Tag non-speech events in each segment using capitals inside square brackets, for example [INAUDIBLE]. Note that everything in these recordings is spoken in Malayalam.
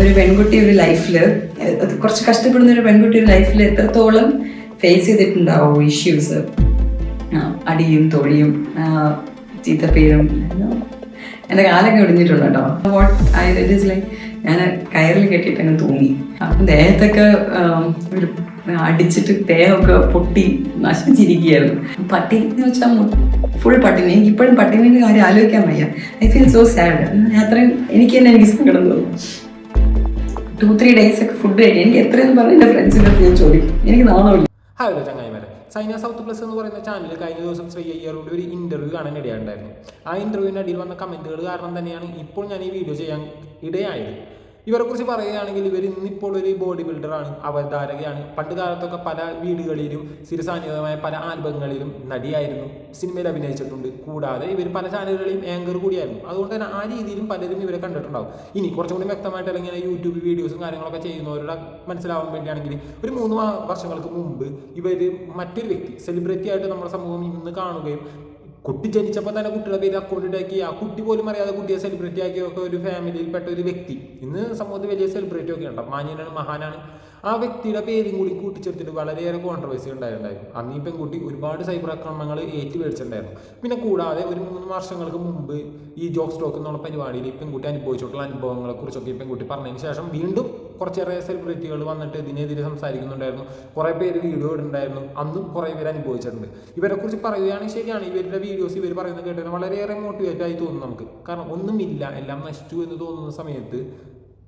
ഒരു പെൺകുട്ടി ഒരു ലൈഫിൽ കുറച്ച് കഷ്ടപ്പെടുന്ന ഒരു പെൺകുട്ടി ഒരു ലൈഫിൽ എത്രത്തോളം ഫേസ് ചെയ്തിട്ടുണ്ടാവും ഇഷ്യൂസ് അടിയും തൊഴിയും ചീത്തപ്പേരും എന്റെ കാലൊക്കെ ഒടിഞ്ഞിട്ടുണ്ട് കേട്ടോ. വാട്ട് ഐ ഇറ്റ് ലൈക്ക് ഞാൻ കയറിൽ കെട്ടിയിട്ട് അങ്ങ് തൂങ്ങി. അപ്പം ദേഹത്തൊക്കെ ഒരു അടിച്ചിട്ട് ദേഹമൊക്കെ പൊട്ടി നശിച്ചിരിക്കുകയായിരുന്നു. പട്ടി എന്ന് വെച്ചാൽ ഫുൾ പട്ടിണി എനിക്ക് ഇപ്പോഴും പട്ടിണീന്റെ കാര്യം ആലോചിക്കാൻ വയ്യ. ഐ ഫീൽ സോ സാഡ് അത്രയും എനിക്ക് തന്നെ എനിക്ക് സങ്കടം തോന്നും. ടു ത്രീ ഡേയ്സ് ഒക്കെ ഫുഡ് കഴിക്കും എനിക്ക് എത്രയെന്ന് പറഞ്ഞ് എന്റെ ഫ്രണ്ട്സിന്റെ അടുത്ത് ഞാൻ ചോദിക്കും. എനിക്ക് നാണമില്ല ഹലോ ചങ്ങായിമാരെ. സൈന സൗത്ത് പ്ലസ് എന്ന് പറയുന്ന ചാനൽ കഴിഞ്ഞ ദിവസം ശ്രീ അയ്യറോട് ഒരു ഇന്റർവ്യൂ കാണാൻ ഇടയുണ്ടായിരുന്നു. ആ ഇന്റർവ്യൂവിന് അടിയിൽ വന്ന കമന്റുകൾ കാരണം തന്നെയാണ് ഇപ്പോൾ ഞാൻ ഈ വീഡിയോ ചെയ്യാൻ ഇടയായത്. ഇവരെ കുറിച്ച് പറയുകയാണെങ്കിൽ ഇവർ ഇന്നിപ്പോൾ ഒരു ബോഡി ബിൽഡറാണ് അവതാരകയാണ്. പണ്ട് കാലത്തൊക്കെ പല വീടുകളിലും സ്ഥിരസാന്നിധ്യമായ പല ആൽബങ്ങളിലും നടിയായിരുന്നു സിനിമയിൽ അഭിനയിച്ചിട്ടുണ്ട്. കൂടാതെ ഇവർ പല ചാനലുകളിലും ആങ്കർ കൂടിയായിരുന്നു. അതുകൊണ്ട് തന്നെ ആ രീതിയിലും പലരും ഇവരെ കണ്ടിട്ടുണ്ടാവും. ഇനി കുറച്ചും കൂടി വ്യക്തമായിട്ട് അല്ലെങ്കിൽ യൂട്യൂബ് വീഡിയോസും കാര്യങ്ങളൊക്കെ ചെയ്യുന്നവരുടെ മനസ്സിലാവാൻ വേണ്ടിയാണെങ്കിൽ ഒരു മൂന്ന് വർഷങ്ങൾക്ക് മുമ്പ് ഇവർ മറ്റൊരു വ്യക്തി സെലിബ്രിറ്റി ആയിട്ട് നമ്മുടെ സമൂഹം ഇന്ന് കാണുകയും കുട്ടി ജനിച്ചപ്പോൾ തന്നെ കുട്ടിയുടെ പേര് അക്കൗണ്ട് ഉണ്ടാക്കി. ആ കുട്ടി പോലും അറിയാതെ കുട്ടിയെ സെലിബ്രിറ്റി ആക്കിയൊക്കെ ഒരു ഫാമിലിയിൽപ്പെട്ട ഒരു വ്യക്തി. ഇന്ന് സമൂഹത്തിൽ വലിയ സെലിബ്രിറ്റി ഒക്കെ ഉണ്ട്. മാന്യനാണ് മഹാനാണ്. ആ വ്യക്തിയുടെ പേരും കൂടി കൂട്ടിച്ചേർത്തിട്ട് വളരെയേറെ കോൺട്രവേഴ്സി ഉണ്ടായിട്ടുണ്ടായിരുന്നു അന്ന് പെൺകുട്ടി ഒരുപാട് സൈബർ ആക്രമണങ്ങൾ ഏറ്റുപേടിച്ചിട്ടുണ്ടായിരുന്നു. പിന്നെ കൂടാതെ ഒരു മൂന്ന് വർഷങ്ങൾക്ക് മുമ്പ് ഈ ജോക്ക് സ്റ്റോക്ക് എന്നുള്ള പരിപാടിയിൽ ഈ പെൺകുട്ടി അനുഭവിച്ചിട്ടുള്ള അനുഭവങ്ങളെ കുറിച്ചൊക്കെ ഈ പെൺകുട്ടി പറഞ്ഞതിന് ശേഷം വീണ്ടും കുറച്ചേറെ സെലിബ്രിറ്റികൾ വന്നിട്ട് ഇതിനെതിരെ സംസാരിക്കുന്നുണ്ടായിരുന്നു. കുറേ പേര് വീഡിയോ ഇടുന്നുണ്ടായിരുന്നു. അന്നും കുറേ പേര് അനുഭവിച്ചിട്ടുണ്ട്. ഇവരെ കുറിച്ച് പറയുകയാണെങ്കിൽ ശരിയാണ്. ഇവരുടെ വീഡിയോസ് ഇവർ പറയുന്നത് കേട്ടതിന് വളരെയേറെ മോട്ടിവേറ്റ് ആയി തോന്നും നമുക്ക്. കാരണം ഒന്നുമില്ല. എല്ലാം നശിച്ചു എന്ന് തോന്നുന്ന സമയത്ത്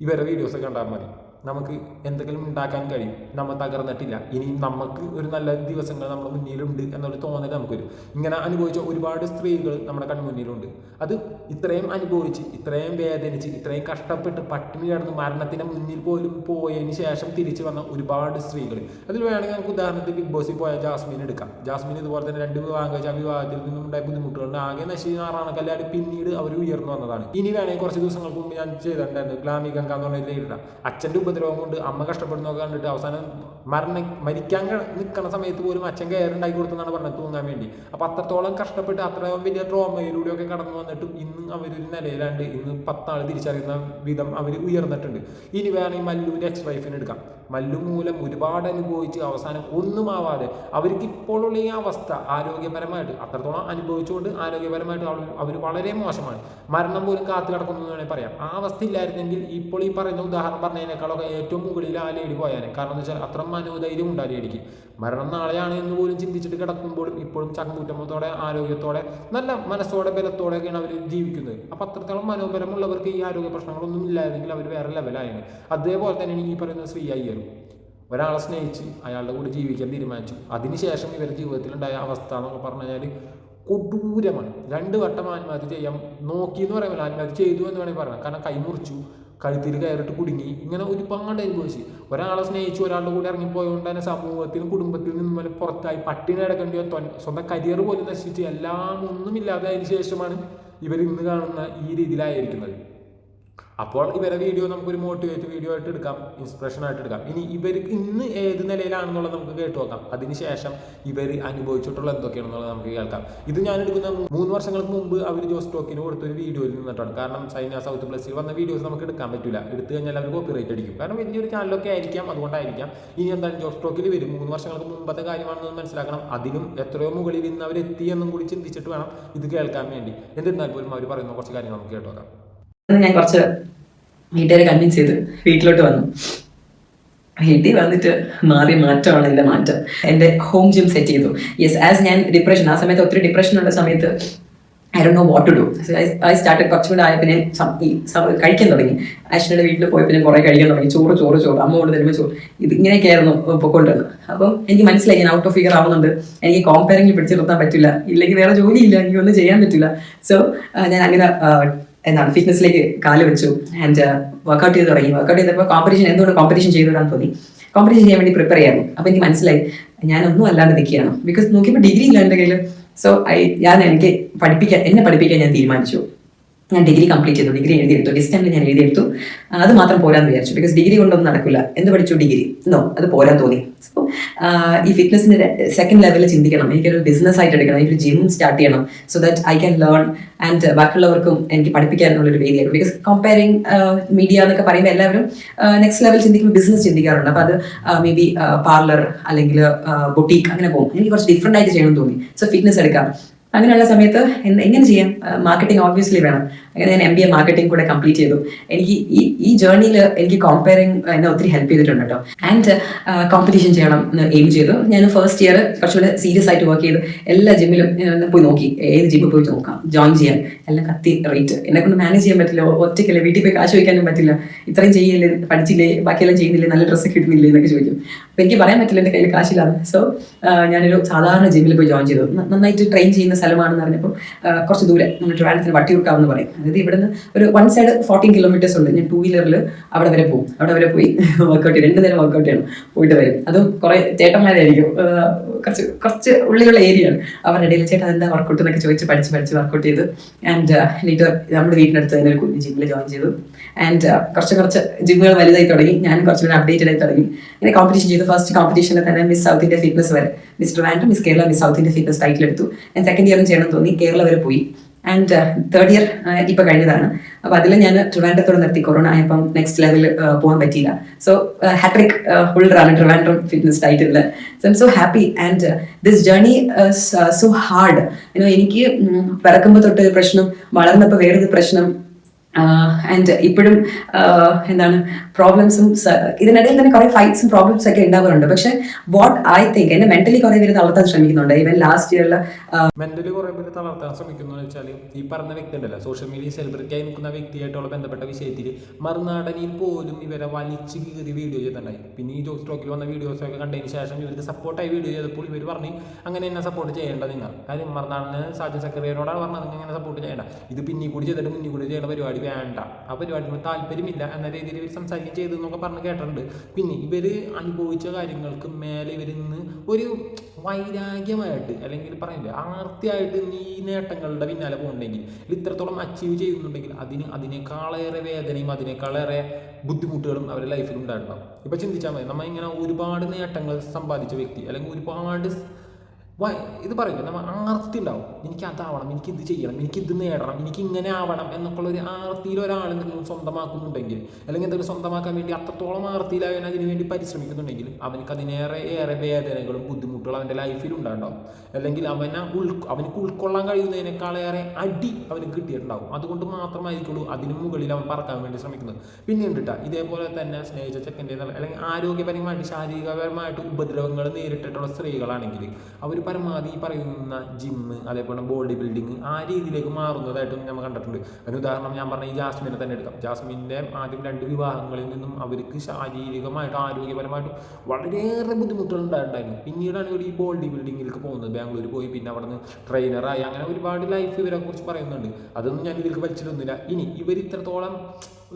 ഇവരുടെ വീഡിയോസ് കണ്ടാൽ മതി. നമുക്ക് എന്തെങ്കിലും ഉണ്ടാക്കാൻ കഴിയും. നമ്മൾ തകർന്നിട്ടില്ല. ഇനിയും നമുക്ക് ഒരു നല്ല ദിവസങ്ങൾ നമ്മുടെ മുന്നിലുണ്ട് എന്നൊരു തോന്നൽ നമുക്ക് വരും ഇങ്ങനെ അനുഭവിച്ച ഒരുപാട് സ്ത്രീകൾ നമ്മുടെ കൺമുന്നിലുണ്ട്. അത് ഇത്രയും അനുഭവിച്ച് ഇത്രയും വേദനിച്ച് ഇത്രയും കഷ്ടപ്പെട്ട് പട്ടിണി കിടന്ന് മരണത്തിന് മുന്നിൽ പോലും പോയതിന് ശേഷം തിരിച്ചു വന്ന ഒരുപാട് സ്ത്രീകൾ. അതിൽ വേണമെങ്കിൽ നമുക്ക് ഉദാഹരണത്തിൽ ബിഗ് ബോസിൽ പോയ ജാസ്മിൻ എടുക്കാം. ജാസ്മിൻ ഇതുപോലെ തന്നെ രണ്ട് വിവാഹം കഴിച്ച വിവാഹത്തിൽ നിന്നും ഉണ്ടായ ബുദ്ധിമുട്ടുകളുണ്ട് ആകെ നശിനാറാണ് കല്ലാണ്ട് പിന്നീട് അവർ ഉയർന്നു വന്നതാണ്. ഇനി വേണമെങ്കിൽ കുറച്ച് ദിവസങ്ങൾക്ക് മുമ്പ് ഞാൻ ചെയ്തിട്ടുണ്ടായിരുന്നു. ഗ്ലാമി ഗംഗ എന്ന് പറഞ്ഞ അച്ഛന്റെ ഉപദ്രവം കൊണ്ട് അമ്മ കഷ്ടപ്പെടുന്നതൊക്കെ കണ്ടിട്ട് അവസാനം മരണ മരിക്കാൻ നിൽക്കുന്ന സമയത്ത് പോലും അച്ഛൻ കയറുണ്ടാക്കി കൊടുത്തെന്നാണ് പറഞ്ഞത് തൂങ്ങാൻ വേണ്ടി. അപ്പൊ അത്രത്തോളം കഷ്ടപ്പെട്ട് അത്രയും വലിയ ട്രോമയിലൂടെയൊക്കെ കടന്നു വന്നിട്ടും ഇന്ന് അവരൊരു നിലയിലാണ്ട് ഇന്ന് പത്താൾ തിരിച്ചറിയുന്ന വിധം അവർ ഉയർന്നിട്ടുണ്ട്. ഇനി വേണമെങ്കിൽ മല്ലുവിന്റെ എക്സ് വൈഫിന് എടുക്കാം. മല്ലു മൂലം ഒരുപാട് അനുഭവിച്ച് അവസാനം ഒന്നും ആവാതെ അവർക്ക് ഇപ്പോഴുള്ള ഈ അവസ്ഥ ആരോഗ്യപരമായിട്ട് അത്രത്തോളം അനുഭവിച്ചുകൊണ്ട് ആരോഗ്യപരമായിട്ട് അവർ വളരെ മോശമാണ്. മരണം പോലും കാത്തു കിടക്കുന്നു എന്ന് വേണമെങ്കിൽ പറയാം. ആ അവസ്ഥ ഇല്ലായിരുന്നെങ്കിൽ ഇപ്പോൾ ഈ പറയുന്ന ഉദാഹരണം പറഞ്ഞതിനേക്കാളൊക്കെ ഏറ്റവും മുകളിൽ ആ ലേഡി പോയാനെ. കാരണം എന്ന് വെച്ചാൽ അത്ര മനോധൈര്യം ഉണ്ട് ആ ലേഡിക്ക്. മരണം നാളെയാണ് എന്ന് പോലും ചിന്തിച്ചിട്ട് കിടക്കുമ്പോഴും ഇപ്പോഴും ചങ്കൂറ്റമ്പത്തോടെ ആരോഗ്യത്തോടെ നല്ല മനസ്സോടെ ബലത്തോടെയൊക്കെയാണ് അവർ ജീവിക്കുന്നത്. അപ്പം അത്രത്തോളം മനോബലമുള്ളവർക്ക് ഈ ആരോഗ്യ പ്രശ്നങ്ങളൊന്നും ഇല്ലായിരുന്നെങ്കിൽ അവർ വേറെ ലെവലായിരുന്നു അതേപോലെ തന്നെയാണ് ഈ പറയുന്ന ശ്രീ അയ്യർ ഒരാളെ സ്നേഹിച്ച് അയാളുടെ കൂടെ ജീവിക്കാൻ തീരുമാനിച്ചു. അതിനുശേഷം ഇവരുടെ ജീവിതത്തിലുണ്ടായ അവസ്ഥ എന്നൊക്കെ പറഞ്ഞു കഴിഞ്ഞാൽ കൊടൂരമാണ്. രണ്ട് വട്ടം ആത്മഹത്യ ചെയ്യാൻ നോക്കി എന്ന് പറയുമ്പോൾ ആത്മഹത്യ ചെയ്തു എന്ന് വേണമെങ്കിൽ പറയാം. കാരണം കൈ മുറിച്ചു കഴുത്തിൽ കയറിട്ട് കുടുങ്ങി ഇങ്ങനെ ഒരുപാട് അനുഭവിച്ച്. ഒരാളെ സ്നേഹിച്ചു ഒരാളുടെ കൂടെ ഇറങ്ങിപ്പോയതുകൊണ്ട് തന്നെ സമൂഹത്തിലും കുടുംബത്തിൽ നിന്നും വരെ പുറത്തായി പട്ടിണി തൊ സ്വന്തം കരിയർ പോലും നശിച്ച് എല്ലാം ഒന്നുമില്ലാതെ അതിന് ശേഷമാണ് ഇവർ ഇന്ന് കാണുന്ന ഈ രീതിയിലായിരിക്കുന്നത്. അപ്പോൾ ഇവരെ വീഡിയോ നമുക്കൊരു മോട്ടിവേറ്റ് വീഡിയോ ആയിട്ട് എടുക്കാം ഇൻസ്പിറേഷൻ ആയിട്ട് എടുക്കാം. ഇനി ഇവർക്ക് ഇന്ന് ഏത് നിലയിലാണെന്നുള്ളത് നമുക്ക് കേട്ടു നോക്കാം. അതിനുശേഷം ഇവർ അനുഭവിച്ചിട്ടുള്ള എന്തൊക്കെയാണെന്നുള്ളത് നമുക്ക് കേൾക്കാം. ഇത് ഞാൻ എടുക്കുന്ന മൂന്ന് വർഷങ്ങൾക്ക് മുമ്പ് അവർ ജോസ് ടോക്കിന് കൊടുത്തൊരു വീഡിയോയിൽ നിന്നിട്ടാണ്. കാരണം ചൈന സൗത്ത് പ്ലസിൽ വന്ന വീഡിയോസ് നമുക്ക് എടുക്കാൻ പറ്റില്ല എടുത്തു കഴിഞ്ഞാൽ അവർ കോപ്പി റേറ്റ് അടിക്കും. കാരണം വലിയൊരു ചാനലൊക്കെ ആയിരിക്കാം അതുകൊണ്ടായിരിക്കാം. ഇനി എന്താണ് ജോസ് ടോക്കിൽ വരും. മൂന്ന് വർഷങ്ങൾക്ക് മുമ്പത്തെ കാര്യമാണെന്ന് മനസ്സിലാക്കണം. അതിലും എത്രയോ മുകളിൽ ഇന്ന് അവർ എന്നും കൂടി ചിന്തിച്ചിട്ട് വേണം ഇത് കേൾക്കാൻ വേണ്ടി. എന്നിരുന്നാൽ പോലും അവർ പറയുന്ന കുറച്ച് കാര്യങ്ങൾ നമുക്ക് കേട്ടു നോക്കാം. അന്ന് ഞാൻ കുറച്ച് വീട്ടുകാരെ കൺവിൻസ് ചെയ്ത് വീട്ടിലോട്ട് വന്നു. വീട്ടിൽ വന്നിട്ട് മാറി മാറ്റമാണ് എന്റെ മാറ്റം. എന്റെ ഹോം ജിം സെറ്റ് ചെയ്തു. യെസ് ആസ് ഞാൻ ഡിപ്രഷൻ ആ സമയത്ത് ഒത്തിരി ഡിപ്രഷൻ ഉള്ള സമയത്ത് I do know what to do I start കുറച്ചും കൂടെ ആയപ്പോൾ ഞാൻ കഴിക്കാൻ തുടങ്ങി. അശ്വിന്റെ വീട്ടിൽ പോയി പിന്നെ കുറേ കഴിക്കാൻ തുടങ്ങി. ചോറ് ചോറ് ചോറ്. അമ്മ കൊണ്ട് തരുമ്പോൾ ചോറ്. ഇത് ഇങ്ങനെയൊക്കെ ആയിരുന്നു പൊക്കൊണ്ടിരുന്നത്. അപ്പം എനിക്ക് മനസ്സിലായി ഞാൻ ഔട്ട് ഓഫ് ഫിഗർ ആവുന്നുണ്ട്. എനിക്ക് കോമ്പയറിംഗിൽ പിടിച്ചു നിർത്താൻ പറ്റില്ല. ഇല്ലെങ്കിൽ വേറെ ജോലിയില്ല. എനിക്ക് ഒന്നും ചെയ്യാൻ പറ്റില്ല. സോ ഞാൻ അങ്ങനെ എന്താണ് ഫിറ്റ്നസ്സിലേക്ക് കാൽ വെച്ചു ആൻഡ് വർക്കൗട്ട് ചെയ്ത് തുടങ്ങി. വർക്കൗട്ട് ചെയ്തപ്പോൾ കോമ്പറ്റീഷൻ എന്തുകൊണ്ട് കോമ്പറ്റീഷൻ ചെയ്തു വരാൻ തോന്നി. കോമ്പറ്റീഷൻ ചെയ്യാൻ വേണ്ടി പ്രിപ്പയർ ചെയ്യാമോ അപ്പോൾ എനിക്ക് മനസ്സിലായി ഞാനൊന്നും അല്ലാണ്ട് നിൽക്കുകയാണ് ബിക്കോസ് നോക്കിയപ്പോൾ ഡിഗ്രി ഇല്ല എന്റെ കയ്യിൽ സോ ഐ ഞാൻ എനിക്ക് പഠിപ്പിക്കാൻ എന്നെ പഠിപ്പിക്കാൻ ഞാൻ തീരുമാനിച്ചു. ഞാൻ ഡിഗ്രി കംപ്ലീറ്റ് ചെയ്തു. ഡിഗ്രി എഴുതിയെടുത്തു. ഡിസ്റ്റന്റിൽ ഞാൻ എഴുതിയെടുത്തു. അത് മാത്രം പോരാന്ന് വിചാരിച്ചു. ബിക്കോസ് ഡിഗ്രി കൊണ്ടൊന്നും നടക്കില്ല. എന്ത് പഠിച്ചു? ഡിഗ്രി നോ അത് പോരാൻ തോന്നി. സോ ഈ ഫിറ്റ്നസിന്റെ സെക്കൻഡ് ലെവലിൽ ചിന്തിക്കണം. എനിക്കൊരു ബിസിനസ് ആയിട്ട് എടുക്കണം. എനിക്കൊരു ജിം സ്റ്റാർട്ട് ചെയ്യണം. So that I can learn and ബാക്കിയുള്ളവർക്കും എനിക്ക് പഠിപ്പിക്കാനുള്ള ഒരു വേദിയാണ് ബിക്കോസ് കമ്പയറിങ് മീഡിയ എന്നൊക്കെ പറയുമ്പോൾ എല്ലാവരും നെക്സ്റ്റ് ലെവൽ ചിന്തിക്കുമ്പോൾ ബിസിനസ് ചിന്തിക്കാറുണ്ട്. അപ്പോൾ അത് മേ ബി പാർലർ അല്ലെങ്കിൽ ബൊട്ടീക്ക് അങ്ങനെ പോകും. എനിക്ക് കുറച്ച് ഡിഫറെന്റ് ആയിട്ട് ചെയ്യണം തോന്നി. സോ ഫിറ്റ്നസ് എടുക്കാം. അങ്ങനെയുള്ള സമയത്ത് എങ്ങനെ ചെയ്യാം? മാർക്കറ്റിംഗ് ഓബ്വിയസ്ലി വേണം. അങ്ങനെ ഞാൻ എം ബി എ മാർക്കറ്റിംഗ് കൂടെ കംപ്ലീറ്റ് ചെയ്തു. എനിക്ക് ഈ ഈ ജേർണിയിൽ എനിക്ക് കോമ്പയറിംഗ് എന്നെ ഒത്തിരി ഹെൽപ്പ് ചെയ്തിട്ടുണ്ട് കേട്ടോ ആൻഡ് കോമ്പറ്റീഷൻ ചെയ്യണം എന്ന് എയിം ചെയ്തു. ഞാൻ ഫസ്റ്റ് ഇയർ കുറച്ചുകൂടെ സീരിയസ് ആയിട്ട് വർക്ക് ചെയ്തു. എല്ലാ ജിമ്മിലും പോയി നോക്കി. ഏത് ജിമ്മിൽ പോയി നോക്കാം? ജോയിൻ ചെയ്യാൻ. എല്ലാം കത്തി റേറ്റ് എന്നെ കൊണ്ട് മാനേജ് ചെയ്യാൻ പറ്റില്ല. ഒറ്റയ്ക്കല്ലേ വീട്ടിൽ പോയി കാശ് വയ്ക്കാനും പറ്റില്ല. ഇത്രയും ചെയ്യില്ലേ പഠിച്ചില്ലേ ബാക്കിയെല്ലാം ചെയ്യുന്നില്ലേ നല്ല ഡ്രസ്സ് കിട്ടുന്നില്ലേ എന്നൊക്കെ ചോദിക്കും. എനിക്ക് പറയാൻ പറ്റില്ല എന്റെ കയ്യിൽ കാശില്ലാന്ന് സോ ഞാനൊരു സാധാരണ ജിമ്മിൽ പോയി ജോയിൻ ചെയ്തു. നന്നായിട്ട് ട്രെയിൻ ചെയ്യുന്ന സ്ഥലമാണെന്ന് പറഞ്ഞപ്പോൾ കുറച്ച് ദൂരെ നമ്മൾ ട്രിവാൻഡത്തിന് വട്ടിയൂർക്കാവെന്ന് പറയും. അതായത് ഇവിടുന്ന് ഒരു വൺ സൈഡ് ഫോർട്ടീൻ കിലോമീറ്റേഴ്സ് ഉണ്ട്. ഞാൻ ടൂ വീലറിൽ അവിടെ വരെ പോകും. അവിടെ വരെ പോയി [LAUGHS] വർക്കൗട്ട് ചെയ്യും. രണ്ട് നേരം വർക്കൗട്ട് ചെയ്യണം. പോയിട്ട് വരും. അതും കുറേ ചേട്ടന്മാരായിരിക്കും. കുറച്ച് കുറച്ച് ഉള്ളിലുള്ള ഏരിയ ആണ്. അവരുടെ ഇടയിൽ ചേട്ടൻ എന്താ വർക്കൗട്ട് എന്നൊക്കെ ചോദിച്ച് പഠിച്ച് പഠിച്ച് വർക്കൗട്ട് ചെയ്ത്. ആൻഡ് എന്നിട്ട് നമ്മുടെ വീട്ടിനടുത്ത് തന്നെ ഒരു ജിമ്മിൽ ജോയിൻ ചെയ്തു. ആൻഡ് കുറച്ച് കുറച്ച് ജിമ്മുകൾ വലുതായി തുടങ്ങി. ഞാൻ കുറച്ചുകൂടി അപ്ഡേറ്റഡ് ആയി തുടങ്ങി. ഇങ്ങനെ കോമ്പറ്റീഷൻ ചെയ്തു. ഫസ്റ്റ് കോമ്പറ്റീഷനിൽ തന്നെ മിസ് സൗത്ത് ഇന്ത്യ ഫിറ്റ്നസ് വരെ. Miss Trivandrum Miss Kerala Miss South India fitness title എടുത്തു. ഞാൻ സെക്കൻഡ് ഇയറും ചെയ്യണം തോന്നി. കേരള വരെ പോയി. ആൻഡ് തേർഡ് ഇയർ ഇപ്പൊ കഴിഞ്ഞതാണ്. അപ്പൊ അതിൽ ഞാൻ ട്രിവാൻഡ്രത്തോടെ നിർത്തി. കൊറോണ ആയപ്പം നെക്സ്റ്റ് ലെവൽ പോകാൻ പറ്റിയില്ല. So hattrick ഹോൾഡറാണ് Trivandrum fitness title so I'm so happy and this journey so hard എനിക്ക് പിറക്കുമ്പോൾ തൊട്ട് പ്രശ്നം വളർന്നപ്പോൾ വേറൊരു പ്രശ്നം ആൻഡ് ഇപ്പോഴും എന്താണ് പ്രോബ്ലംസും ഇതിനിടയിൽ തന്നെ കുറേ ഫൈറ്റ്സും പ്രോബ്ലംസ് ഒക്കെ ഉണ്ടാവാറുണ്ട്. പക്ഷെ വാട്ട് ഐ തിങ്ക് എന്നെ മെന്റലി കുറെ പേര് തളർത്താൻ ശ്രമിക്കുന്നുണ്ട്. ഈവൻ ലാസ്റ്റ് ഇയറിൽ മെന്റലി കുറേ പേര് തളർത്താൻ ശ്രമിക്കുന്നു വെച്ചാൽ ഈ പറഞ്ഞ വ്യക്തി ഉണ്ടല്ലോ സോഷ്യൽ മീഡിയ സെലിബ്രിറ്റി ആയി നിൽക്കുന്ന വ്യക്തിയായിട്ടുള്ള ബന്ധപ്പെട്ട വിഷയത്തിൽ മറുനാടനിൽ പോലും ഇവരെ വലിച്ചു കീറി വീഡിയോ ചെയ്തിട്ടുണ്ടായി. പിന്നെ ഈ ജോസ് ടോക്കിൽ വന്ന വീഡിയോസ് ഒക്കെ കണ്ടതിന് ശേഷം ഇവർക്ക് സപ്പോർട്ടായി വീഡിയോ ചെയ്തപ്പോൾ ഇവർ പറഞ്ഞു അങ്ങനെ എന്നെ സപ്പോർട്ട് ചെയ്യേണ്ട നിങ്ങൾ കാര്യം മറുനാടന് സാജൻ സെക്രട്ടറിയോടാണ് പറഞ്ഞത് അങ്ങനെ സപ്പോർട്ട് ചെയ്യേണ്ട. ഇത് പിന്നെ കൂടി ചെയ്തിട്ട് മുന്നിൽ കൂടി ചെയ്യേണ്ട പരിപാടി വേണ്ട. ആ പരിപാടിയിൽ താല്പര്യമില്ല എന്ന രീതിയിൽ ഇവർ സംസാരിക്കുകയും ചെയ്തു എന്നൊക്കെ പറഞ്ഞ് കേട്ടിട്ടുണ്ട്. പിന്നെ ഇവർ അനുഭവിച്ച കാര്യങ്ങൾക്ക് മേലെ ഇവരിന്ന് ഒരു വൈരാഗ്യമായിട്ട് അല്ലെങ്കിൽ പറയില്ല ആർത്തിയായിട്ട് നീ നേട്ടങ്ങളുടെ പിന്നാലെ പോകുന്നുണ്ടെങ്കിൽ ഇത്രത്തോളം അച്ചീവ് ചെയ്യുന്നുണ്ടെങ്കിൽ അതിന് അതിനേക്കാളേറെ വേദനയും അതിനേക്കാളേറെ ബുദ്ധിമുട്ടുകളും അവരുടെ ലൈഫിൽ ഉണ്ടായിട്ടുണ്ടാവും. ഇപ്പം ചിന്തിച്ചാൽ മതി. നമ്മൾ ഇങ്ങനെ ഒരുപാട് നേട്ടങ്ങൾ സമ്പാദിച്ച വ്യക്തി അല്ലെങ്കിൽ ഒരുപാട് ഇത് പറയില്ല നമ്മൾ ആർത്തി ഉണ്ടാവും എനിക്ക് അതാവണം എനിക്ക് ഇത് ചെയ്യണം എനിക്ക് ഇത് നേടണം എനിക്ക് ഇങ്ങനെ ആവണം എന്നൊക്കെയുള്ള ഒരു ആർത്തിയിൽ ഒരാൾ എന്തെങ്കിലും സ്വന്തമാക്കുന്നുണ്ടെങ്കിൽ അല്ലെങ്കിൽ എന്തെങ്കിലും സ്വന്തമാക്കാൻ വേണ്ടി അത്രത്തോളം ആർത്തിയിൽ അതിന് വേണ്ടി പരിശ്രമിക്കുന്നുണ്ടെങ്കിൽ അവനക്ക് അതിനേറെ ഏറെ വേദനകളും ബുദ്ധിമുട്ടുകളും അവന്റെ ലൈഫിൽ ഉണ്ടാകും അല്ലെങ്കിൽ അവനെ ഉൾ അവനക്ക് ഉൾക്കൊള്ളാൻ കഴിയുന്നതിനേക്കാളേറെ അടി അവന് കിട്ടിയിട്ടുണ്ടാവും. അതുകൊണ്ട് മാത്രമായിരിക്കുള്ളൂ അതിന് മുകളിൽ അവൻ പറക്കാൻ വേണ്ടി ശ്രമിക്കുന്നത്. പിന്നെ ഉണ്ടിട്ട ഇതേപോലെ തന്നെ സ്നേഹിച്ച ചെക്കന്റെ അല്ലെങ്കിൽ ആരോഗ്യപരമായിട്ട് ശാരീരികപരമായിട്ട് ഉപദ്രവങ്ങൾ നേരിട്ടിട്ടുള്ള സ്ത്രീകളാണെങ്കിൽ അവർ പരമാവധി ഈ പറയുന്ന ജിമ്മ് അതേപോലെ ബോഡി ബിൽഡിങ് ആ രീതിയിലേക്ക് മാറുന്നതായിട്ടും നമ്മൾ കണ്ടിട്ടുണ്ട്. അതിന് ഉദാഹരണം ഞാൻ പറഞ്ഞ ഈ ജാസ്മിനെ തന്നെ എടുക്കാം. ജാസ്മിന്റെ ആദ്യം രണ്ട് വിവാഹങ്ങളിൽ നിന്നും അവർക്ക് ശാരീരികമായിട്ടും ആരോഗ്യപരമായിട്ടും വളരെയേറെ ബുദ്ധിമുട്ടുകൾ ഉണ്ടായിട്ടുണ്ടായിരുന്നു. പിന്നീടാണ് ഇവർ ഈ ബോഡി ബിൽഡിങ്ങിലേക്ക് പോകുന്നത്. ബാംഗ്ലൂർ പോയി പിന്നെ അവിടെ നിന്ന് ട്രെയിനറായി അങ്ങനെ ഒരുപാട് ലൈഫ് ഇവരെ കുറിച്ച് പറയുന്നുണ്ട്. അതൊന്നും ഞാൻ ഇതിലേക്ക് വലിച്ചിട്ടൊന്നുമില്ല. ഇനി ഇവർ ഇത്രത്തോളം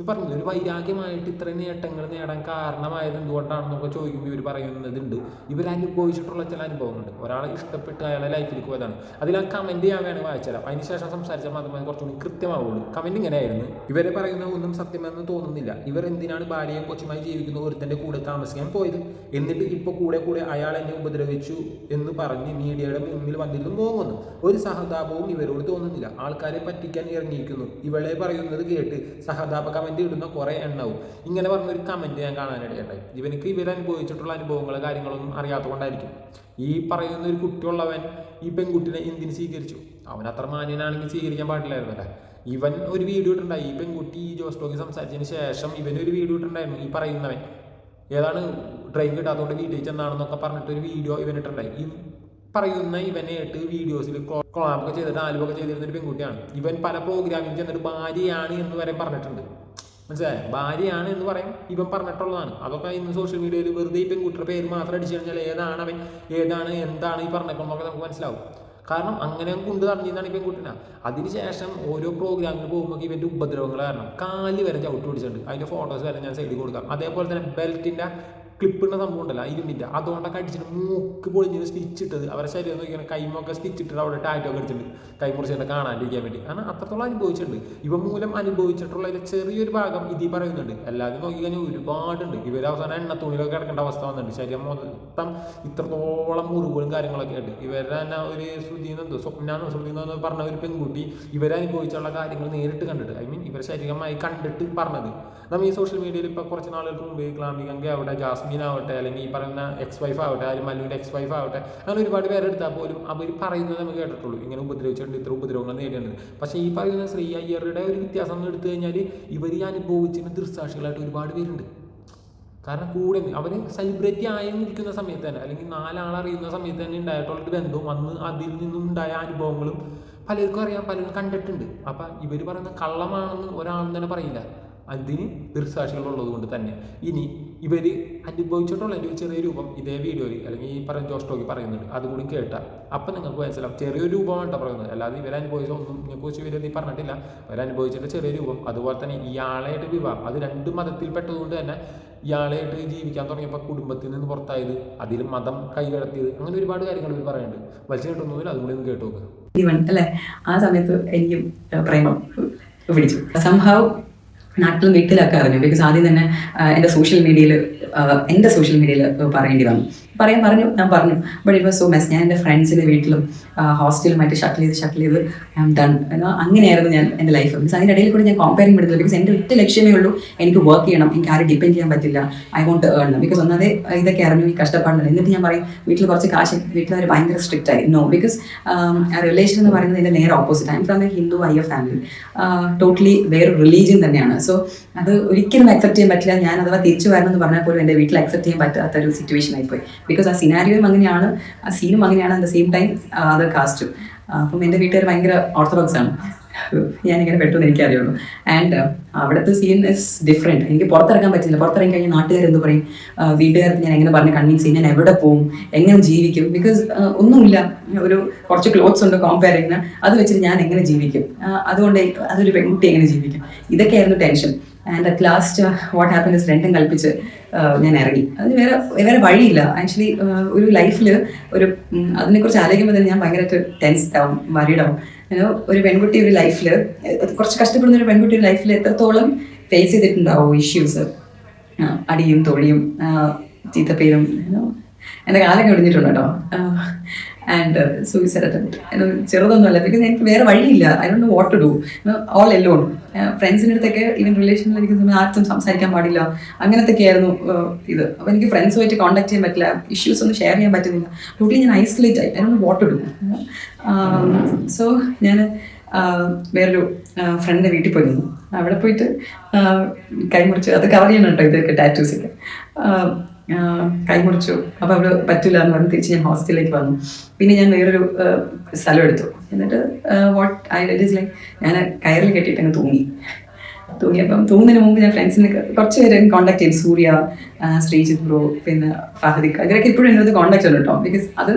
പറഞ്ഞില്ല ഒരു വൈരാഗ്യമായിട്ട് ഇത്രയും നേട്ടങ്ങൾ നേടാൻ കാരണമായത് എന്തുകൊണ്ടാണെന്നൊക്കെ ചോദിക്കുമ്പോൾ ഇവർ പറയുന്നതുണ്ട്. ഇവർ അനുഭവിച്ചിട്ടുള്ള ചില അനുഭവങ്ങളുണ്ട്. ഒരാളെ ഇഷ്ടപ്പെട്ട് അയാളെ ലൈഫിലേക്ക് പോയതാണ്. അതിൽ ആ കമന്റ് ഞാൻ വേണമെങ്കിൽ വായിച്ചാലും? അതിന് ശേഷം സംസാരിച്ചാൽ മാത്രമേ കുറച്ചുകൂടി കൃത്യമാവുള്ളൂ. കമന്റ് ഇങ്ങനെയായിരുന്നു. ഇവരെ പറയുന്ന ഒന്നും സത്യമെന്ന് തോന്നുന്നില്ല. ഇവർ എന്തിനാണ് ഭാര്യയും കൊച്ചുമായി ജീവിക്കുന്ന ഒരുത്തന്റെ കൂടെ താമസിക്കാൻ പോയത്? എന്നിട്ട് ഇപ്പോൾ കൂടെ കൂടെ അയാൾ എന്നെ ഉപദ്രവിച്ചു എന്ന് പറഞ്ഞ് മീഡിയയുടെ മുന്നിൽ വന്നിരുന്നു മോങ്ങുന്നു. ഒരു സഹതാപവും ഇവരോട് തോന്നുന്നില്ല. ആൾക്കാരെ പറ്റിക്കാൻ ഇറങ്ങിയിരിക്കുന്നു. ഇവളെ പറയുന്നത് കേട്ട് സഹതാപ കമന്റ് ഇടുന്ന കുറേ എണ്ണവും. ഇങ്ങനെ പറഞ്ഞൊരു കമന്റ് ഞാൻ കാണാനിടയുണ്ടായി ഇവനക്ക് ഇവർ അനുഭവിച്ചിട്ടുള്ള അനുഭവങ്ങൾ കാര്യങ്ങളൊന്നും അറിയാത്തതുകൊണ്ടായിരിക്കും ഈ പറയുന്ന ഒരു കുട്ടിയുള്ളവൻ ഈ പെൺകുട്ടിനെ എന്തിന് സ്വീകരിച്ചു? അവൻ അത്ര മാന്യനാണെങ്കിൽ സ്വീകരിക്കാൻ പാടില്ലായിരുന്നല്ലേ ഇവൻ ഒരു വീഡിയോ ഇട്ടുണ്ടായി ഈ പെൺകുട്ടി ഈ ജോസ് ടോക്കി സംസാരിച്ചതിന് ശേഷം ഇവനൊരു വീഡിയോ ഇട്ടുണ്ടായിരുന്നു ഈ പറയുന്നവൻ. ഏതാണ്? ട്രെയിൻ കിട്ടാത്തതുകൊണ്ട് വീട്ടിൽ ചെന്നാണെന്നൊക്കെ പറഞ്ഞിട്ട് ഒരു വീഡിയോ ഇവൻ ഇട്ടുണ്ടായി ഈ പറയുന്ന ഇവനായിട്ട് വീഡിയോസിൽ കൊളാബൊക്കെ ചെയ്തിട്ട് ആലുവൊക്കെ ചെയ്തിരുന്ന ഒരു പെൺകുട്ടിയാണ്. ഇവൻ പല പ്രോഗ്രാമിൽ ചെന്നിട്ട് ഭാര്യയാണ് എന്ന് വരെ പറഞ്ഞിട്ടുണ്ട്. മനസ്സിലായോ? ഭാര്യയാണ് എന്ന് പറയും ഇവൻ പറഞ്ഞിട്ടുള്ളതാണ്. അതൊക്കെ ഇന്ന് സോഷ്യൽ മീഡിയയിൽ വെറുതെ ഈ പെൺകുട്ടിയുടെ പേര് മാത്രം അടിച്ചു കഴിഞ്ഞാൽ ഏതാണ് അവൻ ഏതാണ് എന്താണ് ഈ പറഞ്ഞേക്കുന്നതൊക്കെ നമുക്ക് മനസ്സിലാവും. കാരണം അങ്ങനെ കൊണ്ട് നടന്നിരുന്നാണ് ഈ പെൺകുട്ടിനെ. അതിനുശേഷം ഓരോ പ്രോഗ്രാമിന് പോകുമ്പോൾ ഇവന്റെ ഉപദ്രവങ്ങൾ കാരണം കാൽ വരെ ചവിട്ട് പിടിച്ചിട്ടുണ്ട്. അതിന്റെ ഫോട്ടോസ് വരെ ഞാൻ സൈഡിൽ കൊടുക്കാം. അതേപോലെ തന്നെ ബെൽറ്റിന്റെ ക്ലിപ്പിടുന്ന സംഭവം ഉണ്ടല്ലോ ഇരുമ്പിന്റെ അതുകൊണ്ടൊക്കെ അടിച്ചിട്ട് മൂക്ക് പൊളിഞ്ഞ് സ്റ്റിച്ച് ഇട്ടത്. അവരെ ശരീരം നോക്കിയാൽ കൈമൊക്കെ സ്റ്റിച്ച് ഇട്ടത് അവിടെ ടാറ്റോ ഒക്കെ അടിച്ചിട്ടുണ്ട്. കൈ മുറിച്ചിട്ട് കാണാണ്ടിരിക്കാൻ വേണ്ടി. കാരണം അത്രത്തോളം അനുഭവിച്ചിട്ടുണ്ട്. ഇവ മൂലം അനുഭവിച്ചിട്ടുള്ള ചെറിയൊരു ഭാഗം ഇതിൽ പറയുന്നുണ്ട്. എല്ലാവരും നോക്കിക്കഴിഞ്ഞാൽ ഒരുപാടുണ്ട്. ഇവർ അവസാനം എണ്ണ തുണിയിലൊക്കെ കിടക്കേണ്ട അവസ്ഥ വന്നിട്ടുണ്ട്. ശരീരം മൊത്തം ഇത്രത്തോളം മുറിവുകളും കാര്യങ്ങളൊക്കെ ഉണ്ട് ഇവരുടെ തന്നെ ഒരു ശ്രുതി എന്തോ സ്വപ്ന ശ്രുതി എന്ന് പറഞ്ഞ ഒരു പെൺകുട്ടി ഇവരെ അനുഭവിച്ചുള്ള കാര്യങ്ങൾ നേരിട്ട് കണ്ടിട്ട് ഐ മീൻ ഇവരെ ശരീരമായി കണ്ടിട്ട് പറഞ്ഞത്. നമ്മൾ ഈ സോഷ്യൽ മീഡിയയിൽ ഇപ്പോൾ കുറച്ച് നാളുകൾക്ക് മുമ്പ് ക്ലാമി അവിടെ ആവട്ടെ ജാസ്മിൻ ആവട്ടെ അല്ലെങ്കിൽ ഈ പറയുന്ന എക്സ് വൈഫ് ആവട്ടെ ആരും മല്ലുവിന്റെ എക്സ് വൈഫ് ആവട്ടെ അങ്ങനെ ഒരുപാട് പേരെ എടുത്താൽ പോലും അവർ പറയുന്നത് നമുക്ക് കേട്ടിട്ടുള്ളൂ. ഇങ്ങനെ ഉപദ്രവിച്ചിട്ടുണ്ട് ഇത്ര ഉപദ്രവങ്ങൾ നേടിയിട്ടുണ്ട് പക്ഷേ ഈ പറയുന്ന ശ്രീ അയ്യറുടെ ഒരു വ്യത്യാസം എന്ന് എടുത്തു കഴിഞ്ഞാൽ ഇവർ ഈ അനുഭവിച്ചിന് ദൃസാക്ഷികളായിട്ട് ഒരുപാട് പേരുണ്ട്. കാരണം കൂടെ അവർ സെലിബ്രിറ്റി ആയിരിക്കുന്ന സമയത്ത് തന്നെ അല്ലെങ്കിൽ നാലാളറിയുന്ന സമയത്ത് തന്നെ ഉണ്ടായിട്ടുള്ളൊരു ബന്ധവും അന്ന് അതിൽ നിന്നും ഉണ്ടായ അനുഭവങ്ങളും പലർക്കും അറിയാം പലരും കണ്ടിട്ടുണ്ട്. അപ്പം ഇവർ പറയുന്ന കള്ളമാണെന്ന് ഒരാളും തന്നെ പറയില്ല. അതിന് ദൃസാക്ഷികൾ ഉള്ളത് കൊണ്ട് തന്നെ. ഇനി ഇവർ അനുഭവിച്ചിട്ടുള്ള ഒരു ചെറിയ രൂപം ഇതേ വീഡിയോയിൽ അല്ലെങ്കിൽ ഈ പറഞ്ഞ ജോസ് പറയുന്നുണ്ട്. അതുകൂടി കേട്ടാൽ അപ്പം നിങ്ങൾക്ക് മനസ്സിലാവും. ചെറിയൊരു രൂപമാണ് കേട്ടോ പറയുന്നത്. അല്ലാതെ ഇവർ അനുഭവിച്ച ഒന്നും ഇതിനെക്കുറിച്ച് നീ പറഞ്ഞിട്ടില്ല. ഇവരനുഭവിച്ചിട്ട് ചെറിയ രൂപം. അതുപോലെ തന്നെ ഇയാളായിട്ട് വിവാഹം. അത് രണ്ട് മതത്തിൽപ്പെട്ടതുകൊണ്ട് തന്നെ ഇയാളായിട്ട് ജീവിക്കാൻ തുടങ്ങിയപ്പോൾ കുടുംബത്തിൽ നിന്ന് പുറത്തായത് അതിൽ മതം കൈകടത്തിയത് അങ്ങനെ ഒരുപാട് കാര്യങ്ങൾ ഇവർ പറയുന്നുണ്ട്. വലിച്ചു കേട്ടൊന്നുമില്ല അതുകൂടി ഒന്ന് കേട്ടു നോക്കുക അല്ലേ? ആ സമയത്ത് എനിക്കും പ്രേമം പിടിച്ചു സംഭവം നാട്ടിലും വീട്ടിലൊക്കെ അറിഞ്ഞു. ബിക്കോസ് ആദ്യം തന്നെ എന്റെ സോഷ്യൽ മീഡിയയിൽ എന്റെ സോഷ്യൽ മീഡിയയിൽ പറയേണ്ടി വന്നു. പറയാൻ പറഞ്ഞു ഞാൻ പറഞ്ഞു. But it was so mess ഞാൻ എന്റെ ഫ്രണ്ട്സിന്റെ വീട്ടിലും ഹോസ്റ്റലുമായിട്ട് ഷട്ടിൽ ചെയ്ത് ഷട്ടിൽ ചെയ്ത് ഐ ആം ഡൺ അങ്ങനെയായിരുന്നു ഞാൻ എന്റെ ലൈഫ് മീൻസ് അതിന്റെ ഇടയിൽ കൂടെ ഞാൻ കോമ്പയറിംഗ് എടുത്തില്ല. ബിക്കോസ് എന്റെ ഒറ്റ ലക്ഷ്യമേ ഉള്ളൂ എനിക്ക് വർക്ക് ചെയ്യണം. എനിക്ക് ആരും ഡിപ്പെൻഡ് ചെയ്യാൻ പറ്റില്ല. ഐ വോണ്ട് ഏൺ ബിക്കോസ് ഒന്നാതെ ഇതൊക്കെ അറിഞ്ഞു ഈ കഷ്ടപ്പാടുണ്ട് എന്നിട്ട് ഞാൻ പറയും വീട്ടിൽ കുറച്ച് കാശ് വീട്ടിലവർ ഭയങ്കര സ്ട്രിക്റ്റ് ആയി. നോ ബിക്കോസ് ആ റിലേഷൻ എന്ന് പറയുന്നത് എന്റെ നേരെ opposite I am from a Hindu I a family totally വേറെ റിലീജിയൻ തന്നെയാണ്. സോ അത് ഒരിക്കലും അക്സെപ്റ്റ് ചെയ്യാൻ പറ്റില്ല. ഞാൻ അഥവാ തിരിച്ചു വരണമെന്ന് പറഞ്ഞാൽ പോലും എന്റെ വീട്ടിൽ അക്സെപ്റ്റ് ചെയ്യാൻ പറ്റാത്ത ഒരു സിറ്റുവേഷൻ ആയിപ്പോയി. ബിക്കോസ് ആ സിനാരിയോയും അങ്ങനെയാണ് ആ സീനും അങ്ങനെയാണ് അറ്റ് ദ സെയിം ടൈം അത് കാസ്റ്റും അപ്പം എന്റെ വീട്ടുകാർ ഭയങ്കര ഓർത്തഡോക്സ് ആണ്. ഞാനിങ്ങനെ പെട്ടെന്ന് എനിക്കറിയുള്ളൂ. ആൻഡ് അവിടുത്തെ സീൻ ഇസ് ഡിഫറെന്റ് എനിക്ക് പുറത്തിറങ്ങാൻ പറ്റില്ല. പുറത്തിറങ്ങി കഴിഞ്ഞാൽ നാട്ടുകാർ എന്ത് പറയും? വീട്ടുകാർക്ക് ഞാൻ എങ്ങനെ പറഞ്ഞ് കൺവിൻസ് ചെയ്യും? ഞാൻ എവിടെ പോകും എങ്ങനെ ജീവിക്കും? ബിക്കോസ് ഒന്നുമില്ല. ഒരു കുറച്ച് ക്ലോത്ത്സ് ഉണ്ട് കോമ്പയർ ചെയ്യുന്ന. അത് വെച്ചിട്ട് ഞാൻ എങ്ങനെ ജീവിക്കും? അതുകൊണ്ട് അതൊരു പെൺകുട്ടി എങ്ങനെ ജീവിക്കും? ഇതൊക്കെയായിരുന്നു tension and at last what happens രണ്ടും കൽപ്പിച്ച് ആഹ് ഞാൻ ഇറങ്ങി. അത് വേറെ വേറെ വഴിയില്ല. ആക്ച്വലി ഒരു ലൈഫിൽ ഒരു അതിനെക്കുറിച്ച് ആലോചിക്കുമ്പോൾ തന്നെ ഞാൻ ഭയങ്കരമായിട്ട് ടെൻസ് ആവും. വരീഡാവും ഒരു പെൺകുട്ടി ഒരു ലൈഫിൽ കുറച്ച് കഷ്ടപ്പെടുന്ന ഒരു പെൺകുട്ടി ഒരു ലൈഫിൽ എത്രത്തോളം ഫേസ് ചെയ്തിട്ടുണ്ടാവും ഇഷ്യൂസ് അടിയും തൊഴിയും ചീത്തപ്പേരും. എന്റെ കാലൊക്കെ ഒടിഞ്ഞിട്ടുണ്ട് കേട്ടോ. ആൻഡ് സൂയിസൈഡ് അറ്റംപ്റ്റ് ചെറുതൊന്നുമല്ല ബിക്കോസ് എനിക്ക് വേറെ വഴിയില്ല. I don't what to do all alone ഫ്രണ്ട്സിന്റെ അടുത്തൊക്കെ ഇവൻ റിലേഷനിൽ എനിക്ക് ആർക്കും സംസാരിക്കാൻ പാടില്ല. അങ്ങനത്തെ ആയിരുന്നു uh, ഇത്. അപ്പോൾ എനിക്ക് ഫ്രണ്ട്സുമായിട്ട് കോൺടാക്ട് ചെയ്യാൻ പറ്റില്ല. ഇഷ്യൂസ് ഒന്നും ഷെയർ ചെയ്യാൻ പറ്റുന്നില്ല. ടോട്ടലി ഞാൻ ഐസൊലേറ്റ് ആയി. I don't what to do so ഞാൻ വേറൊരു ഫ്രണ്ടിന്റെ വീട്ടിൽ പോയിരുന്നു അവിടെ പോയിട്ട് കൈമുറിച്ച് അത് കവർ ചെയ്യണം കേട്ടോ ഇതൊക്കെ ടാറ്റൂസൊക്കെ കൈമുറിച്ചു അപ്പോൾ അവിടെ പറ്റില്ല എന്ന് പറഞ്ഞ് തിരിച്ച് ഞാൻ ഹോസ്റ്റലിലേക്ക് വന്നു. പിന്നെ ഞാൻ വേറൊരു സ്ഥലം എടുത്തു. എന്നിട്ട് വാട്ട് ഐ ഇസ് ലൈക്ക് ഞാൻ കയറിൽ കെട്ടിയിട്ട് അങ്ങ് തൂങ്ങി. തൂങ്ങിയപ്പം തൂങ്ങുന്നതിന് മുമ്പ് ഞാൻ ഫ്രണ്ട്സിന് കുറച്ച് പേര് കോൺടാക്ട് ചെയ്തു. സൂര്യ ശ്രീജിത് ബ്രോ പിന്നെ ഫഹദിക്ക. ഇവരൊക്കെ ഇപ്പോഴും എന്റെ അടുത്ത് കോൺടാക്ട് ഉണ്ട് കേട്ടോ. ബിക്കോസ് അത്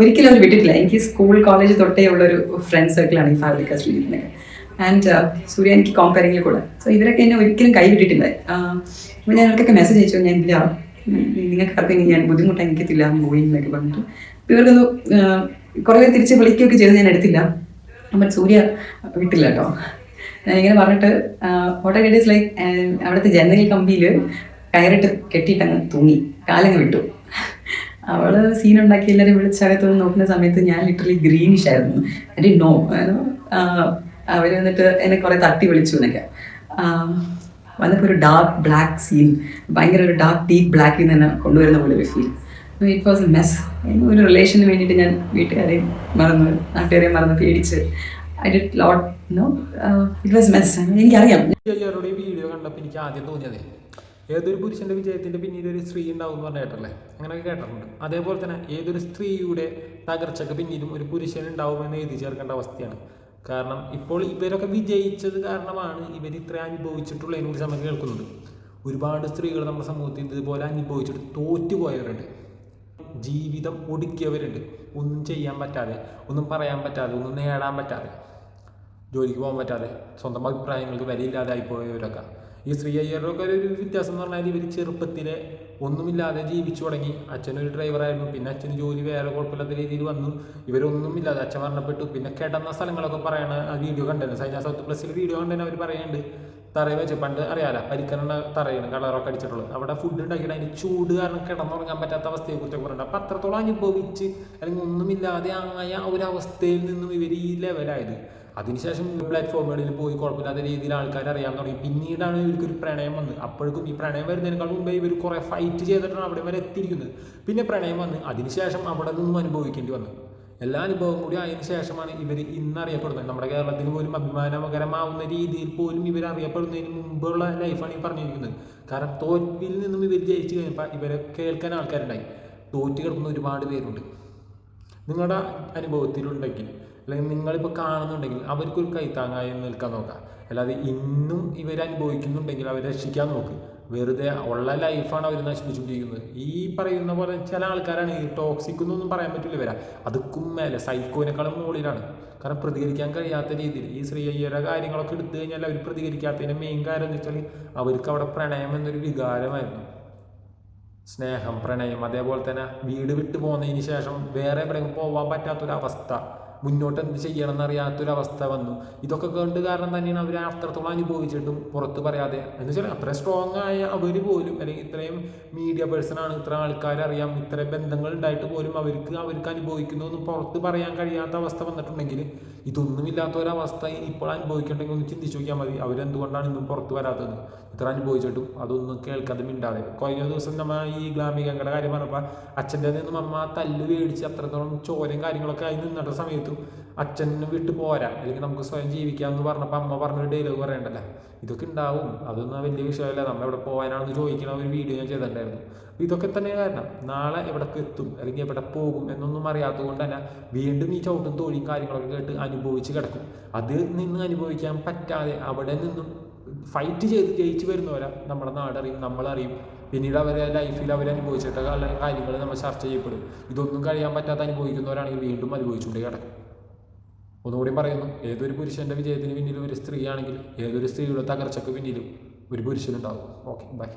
ഒരിക്കലും അവർ വിട്ടിട്ടില്ല. എനിക്ക് സ്കൂൾ കോളേജ് തൊട്ടേ ഉള്ളൊരു ഫ്രണ്ട് സർക്കിളാണ് ഈ ഫഹദിക്ക ശ്രീജിത്തിനൊക്കെ ആൻഡ് സൂര്യ എനിക്ക് കോമ്പയറിംഗിൽ കൂടെ. സോ ഇവരൊക്കെ എന്നെ ഒരിക്കലും കൈവിട്ടിട്ടില്ല. അപ്പോൾ ഞാൻ അവർക്കൊക്കെ മെസ്സേജ് അയച്ചു. ഞാൻ ഇല്ല നിങ്ങൾക്ക് ആർക്കും ഞാൻ ബുദ്ധിമുട്ട് എനിക്കത്തില്ല പോയി എന്നൊക്കെ പറഞ്ഞിട്ട്. ഇവർക്കത് കുറേ പേര് തിരിച്ച് വിളിക്കുകയൊക്കെ ചെയ്ത് ഞാൻ എടുത്തില്ല. അപ്പം സൂര്യ വിട്ടില്ല കേട്ടോ. ഞാൻ ഇങ്ങനെ പറഞ്ഞിട്ട് ഫോട്ടോ ഇറ്റ് ലൈക്ക് അവിടുത്തെ ജനറൽ കമ്പിയിൽ കയറിട്ട് കെട്ടിയിട്ട് അങ്ങ് തൂങ്ങി. കാലങ്ങ് വിട്ടു. അവൾ സീൻ ഉണ്ടാക്കി എല്ലാവരും വിളിച്ചകത്ത് നോക്കുന്ന സമയത്ത് ഞാൻ ലിറ്ററലി ഗ്രീനിഷ് ആയിരുന്നു. എന്റെ നോ അവർ വന്നിട്ട് എന്നെ കുറേ തട്ടി വിളിച്ചു എന്നൊക്കെ. വന്നപ്പോൾ ഒരു ഡാർക്ക് ബ്ലാക്ക് സീൻ ഭയങ്കര ഒരു ഡാർക്ക് ഡീപ്പ് ബ്ലാക്കിൽ നിന്ന് തന്നെ കൊണ്ടുവരുന്ന പോലെ ഒരു feel it was a mess ഒരു റിലേഷന് വേണ്ടിയിട്ട് ഞാൻ വീട്ടുകാരെയും മറന്നു നാട്ടുകാരെയും മറന്ന് പേടിച്ച്. I did lot no it was mess എനിക്കറിയാം. വീഡിയോ കണ്ടപ്പോൾ എനിക്ക് ആദ്യം തോന്നിയത് ഏതൊരു പുരുഷന്റെ വിജയത്തിന്റെ പിന്നീട് ഒരു സ്ത്രീ ഉണ്ടാവും എന്ന് പറഞ്ഞ കേട്ടല്ലേ അങ്ങനെയൊക്കെ കേട്ടിട്ടുണ്ട്. അതേപോലെ തന്നെ ഏതൊരു സ്ത്രീയുടെ തകർച്ചക്ക് പിന്നിലും ഒരു പുരുഷൻ ഉണ്ടാവുമെന്ന് എഴുതി ചേർക്കേണ്ട അവസ്ഥയാണ്. കാരണം ഇപ്പോൾ ഇവരൊക്കെ വിജയിച്ചത് കാരണമാണ് ഇവർ ഇത്ര അനുഭവിച്ചിട്ടുള്ളതിനെ കുറിച്ച് നമ്മൾ കേൾക്കുന്നത്. ഒരുപാട് സ്ത്രീകൾ നമ്മുടെ സമൂഹത്തിൽ ഇതുപോലെ അനുഭവിച്ചിട്ട് തോറ്റുപോയവരുണ്ട്. ജീവിതം ഒടുക്കിയവരുണ്ട്. ഒന്നും ചെയ്യാൻ പറ്റാതെ ഒന്നും പറയാൻ പറ്റാതെ ഒന്നും നേടാൻ പറ്റാതെ ജോലിക്ക് പോകാൻ പറ്റാതെ സ്വന്തം അഭിപ്രായങ്ങൾക്ക് വിലയില്ലാതായി പോയവരൊക്കെ. ഈ സ്ത്രീ അയ്യറിലൊക്കെ ഒരു വ്യത്യാസം എന്ന് പറഞ്ഞാൽ ഇവർ ചെറുപ്പത്തിലെ ഒന്നുമില്ലാതെ ജീവിച്ചു തുടങ്ങി. അച്ഛനൊരു ഡ്രൈവറായിരുന്നു പിന്നെ അച്ഛന് ജോലി വേറെ കുഴപ്പമില്ലാത്ത രീതിയിൽ വന്നു. ഇവരൊന്നുമില്ലാതെ അച്ഛൻ മരണപ്പെട്ടു. പിന്നെ കിടന്ന സ്ഥലങ്ങളൊക്കെ പറയണ ആ വീഡിയോ കണ്ടത് സൈന സൗത്ത് പ്ലസിൽ വീഡിയോ കണ്ടതിന് അവർ പറയുന്നുണ്ട്. തറയിൽ വെച്ച് പണ്ട് അറിയാലോ പരിക്കരണ തറയാണ് കളറൊക്കെ അടിച്ചിട്ടുള്ളത്. അവിടെ ഫുഡ് ഉണ്ടാക്കിയിട്ട് അതിന് ചൂട് കാരണം കിടന്നുറങ്ങാൻ പറ്റാത്ത അവസ്ഥയെ കുറിച്ചൊക്കെ പറയുന്നുണ്ട്. അപ്പം അത്രത്തോളം അനുഭവിച്ച് അല്ലെങ്കിൽ ഒന്നുമില്ലാതെ ആയ ഒരവസ്ഥയിൽ നിന്നും ഇവർ ഈ ലെവലായത് അതിനുശേഷം പ്ലാറ്റ്ഫോമുകളിൽ പോയി കുഴപ്പമില്ലാത്ത രീതിയിൽ ആൾക്കാർ അറിയാൻ തുടങ്ങി. പിന്നീടാണ് ഇവർക്കൊരു പ്രണയം വന്നത്. അപ്പോഴേക്കും ഈ പ്രണയം വരുന്നതിനേക്കാൾ മുമ്പേ ഇവർ കുറേ ഫൈറ്റ് ചെയ്തിട്ടാണ് അവിടെ വരെ എത്തിയിരിക്കുന്നത്. പിന്നെ പ്രണയം വന്ന് അതിനുശേഷം അവിടെ നിന്നും അനുഭവിക്കേണ്ടി വന്നു. എല്ലാ അനുഭവവും കൂടി അതിന് ശേഷമാണ് ഇവർ ഇന്നറിയപ്പെടുന്നത്. നമ്മുടെ കേരളത്തിന് പോലും അഭിമാനകരമാവുന്ന രീതിയിൽ പോലും ഇവർ അറിയപ്പെടുന്നതിന് മുമ്പുള്ള ലൈഫാണ് ഈ പറഞ്ഞിരിക്കുന്നത്. കാരണം തോറ്റിൽ നിന്നും ഇവർ ജയിച്ചു കഴിഞ്ഞപ്പോൾ ഇവരെ കേൾക്കാൻ ആൾക്കാരുണ്ടായി. തോറ്റ് കിടക്കുന്ന ഒരുപാട് പേരുണ്ട്. നിങ്ങളുടെ അനുഭവത്തിലുണ്ടെങ്കിൽ അല്ലെങ്കിൽ നിങ്ങളിപ്പോൾ കാണുന്നുണ്ടെങ്കിൽ അവർക്കൊരു കൈത്താങ്ങായി നിൽക്കാൻ നോക്കുക അല്ലാതെ ഇന്നും ഇവർ അനുഭവിക്കുന്നുണ്ടെങ്കിൽ അവരെ രക്ഷിക്കാൻ നോക്ക്. വെറുതെ ഉള്ള ലൈഫാണ് അവർ നശിപ്പിച്ചുകൊണ്ടിരിക്കുന്നത്. ഈ പറയുന്ന പോലെ ചില ആൾക്കാരാണ് ഈ ടോക്സിക് എന്നൊന്നും പറയാൻ പറ്റില്ല ഇവരാ. അതുക്കും മേലെ സൈക്കോനേക്കാളും മുകളിലാണ്. കാരണം പ്രതികരിക്കാൻ കഴിയാത്ത രീതിയിൽ ഈ ശ്രീ അയ്യരുടെ കാര്യങ്ങളൊക്കെ എടുത്തു കഴിഞ്ഞാൽ അവർ പ്രതികരിക്കാത്തതിന്റെ മെയിൻ കാര്യം എന്ന് വെച്ചാൽ അവർക്ക് അവിടെ പ്രണയം എന്നൊരു വികാരമായിരുന്നു. സ്നേഹം പ്രണയം അതേപോലെ തന്നെ വീട് വിട്ടു പോകുന്നതിന് ശേഷം വേറെ എവിടെയെങ്കിലും പോകാൻ പറ്റാത്തൊരവസ്ഥ. മുന്നോട്ട് എന്ത് ചെയ്യണം എന്നറിയാത്തൊരവസ്ഥ വന്നു. ഇതൊക്കെ കണ്ട് കാരണം തന്നെയാണ് അവർ അത്രത്തോളം അനുഭവിച്ചിട്ടും പുറത്ത് പറയാതെ. എന്ന് വെച്ചാൽ അത്ര സ്ട്രോങ് ആയ അവർ പോലും അല്ലെങ്കിൽ ഇത്രയും മീഡിയ പേഴ്സൺ ആണ് ഇത്ര ആൾക്കാർ അറിയാം ഇത്ര ബന്ധങ്ങൾ ഉണ്ടായിട്ട് പോലും അവർക്ക് അവർക്ക് അനുഭവിക്കുന്നു എന്ന് പുറത്ത് പറയാൻ കഴിയാത്ത അവസ്ഥ വന്നിട്ടുണ്ടെങ്കിൽ ഇതൊന്നുമില്ലാത്ത ഒരവസ്ഥ ഇപ്പോൾ അനുഭവിക്കണ്ടെങ്കിൽ ഒന്ന് ചിന്തിച്ചു നോക്കിയാൽ മതി. അവരെന്തുകൊണ്ടാണ് ഇന്നും പുറത്ത് വരാത്തത്? ഇത്ര അനുഭവിച്ചിട്ടും അതൊന്നും കേൾക്കാതെ മിണ്ടാതെ. കഴിഞ്ഞ ദിവസം നമ്മൾ ഈ ഗ്ലാമികങ്ങളുടെ കാര്യം പറഞ്ഞപ്പോൾ അച്ഛന്റെ നിന്നും അമ്മ തല്ല് മേടിച്ച് അത്രത്തോളം ചോരയും കാര്യങ്ങളൊക്കെ ആയി നിന്നിട്ട സമയത്തും അച്ഛന് വിട്ട് പോരാ. അല്ലെങ്കിൽ നമുക്ക് സ്വയം ജീവിക്കാം എന്ന് പറഞ്ഞപ്പോൾ അമ്മ പറഞ്ഞൊരു ഡയലോഗ് പറയണ്ടല്ലോ. ഇതൊക്കെ ഉണ്ടാവും. അതൊന്നും വലിയ വിഷയമല്ല. നമ്മൾ എവിടെ പോകാനാണെന്ന് ചോദിക്കണ ഒരു വീഡിയോ ഞാൻ ചെയ്തിട്ടുണ്ടായിരുന്നു. അപ്പോൾ ഇതൊക്കെ തന്നെ കാരണം. നാളെ എവിടേക്ക് എത്തും? അല്ലെങ്കിൽ എവിടെ പോകും? എന്നൊന്നും അറിയാത്തത് കൊണ്ട് തന്നെ വീണ്ടും ഈ ചവിട്ടും തോഴിയും കാര്യങ്ങളൊക്കെ കേട്ട് അനുഭവിച്ച് കിടക്കും. അത് നിന്ന് അനുഭവിക്കാൻ പറ്റാതെ അവിടെ നിന്നും ഫൈറ്റ് ചെയ്ത് ജയിച്ചു വരുന്നവരാ നമ്മുടെ നാടറിയും നമ്മളറിയും. പിന്നീട് അവരെ ലൈഫിൽ അവർ അനുഭവിച്ചിട്ട കാര്യങ്ങൾ നമ്മൾ ചർച്ച ചെയ്യപ്പെടും. ഇതൊന്നും കഴിയാൻ പറ്റാത്ത അനുഭവിക്കുന്നവരാണെങ്കിൽ വീണ്ടും അനുഭവിച്ചുകൊണ്ട് കിടക്കും. ഒന്നുകൂടി പറയുന്നു. ഏതൊരു പുരുഷന്റെ വിജയത്തിന് പിന്നിലും ഒരു സ്ത്രീയാണെങ്കിൽ ഏതൊരു സ്ത്രീയുടെ തകർച്ചയ്ക്ക് പിന്നിലും ഒരു പുരുഷനുണ്ടാവും. Okay bye